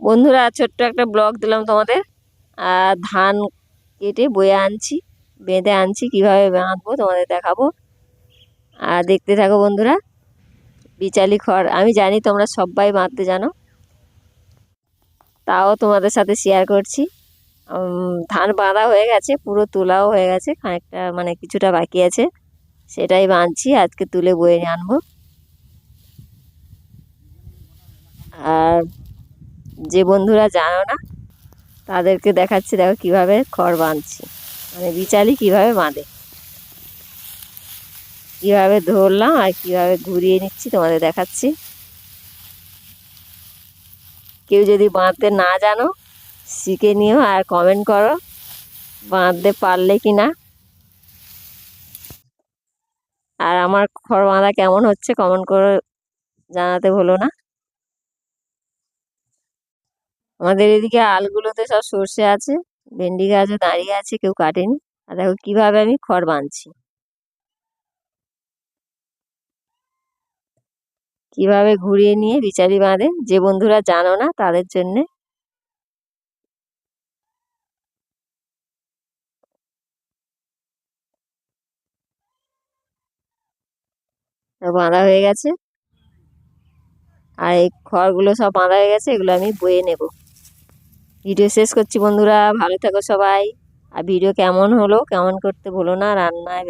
বন্ধুরা, ছোট্ট একটা ব্লগ দিলাম তোমাদের। আর ধান কেটে বয়ে আনছি, বেঁধে আনছি, কীভাবে বাঁধবো তোমাদের দেখাবো। আর দেখতে থাকো বন্ধুরা, বিচালি খড়। আমি জানি তোমরা সবাই বাঁধতে জানো। তাও তোমাদের সাথে শেয়ার করছি। ধান বাঁধা হয়ে গেছে, পুরো তোলাও হয়ে গেছে, খানিকটা মানে কিছুটা বাকি আছে। সেটাই বাঁধছি, আজকে তুলে বয়ে আনব। আর যে বন্ধুরা জানো না, তাদেরকে দেখাচ্ছি, দেখো কীভাবে খড় বাঁধছি। মানে বিচালি কীভাবে বাঁধে। কীভাবে ধরলাম আর কীভাবে ঘুরিয়ে নিচ্ছি তোমাদের দেখাচ্ছি। কেউ যদি বাঁধতে না জানো, শিখে নিও আর কমেন্ট করো, বাঁধতে পারলে কি না। আর আমার খড় বাঁধা কেমন হচ্ছে কমেন্ট করে জানাতে ভুলো না। আমাদের এদিকে আলগুলোতে সব সর্ষে আছে, ভেন্ডি গাছও দাঁড়িয়ে আছে, কেউ কাটেনি। আর দেখো কীভাবে আমি খড় বাঁধছি। কীভাবে ঘুরিয়ে নিয়ে বিচারি বাঁধে, যে বন্ধুরা জানো না তাদের জন্যে। বাঁধা হয়ে গেছে। আর এই খড়গুলো সব বাঁধা হয়ে গেছে, এগুলো আমি বয়ে নেব। ভিডিও শেষ করছি বন্ধুরা, ভালো থাকো সবাই। আর ভিডিও কেমন হলো, কেমন করতে ভুলো না রান্নার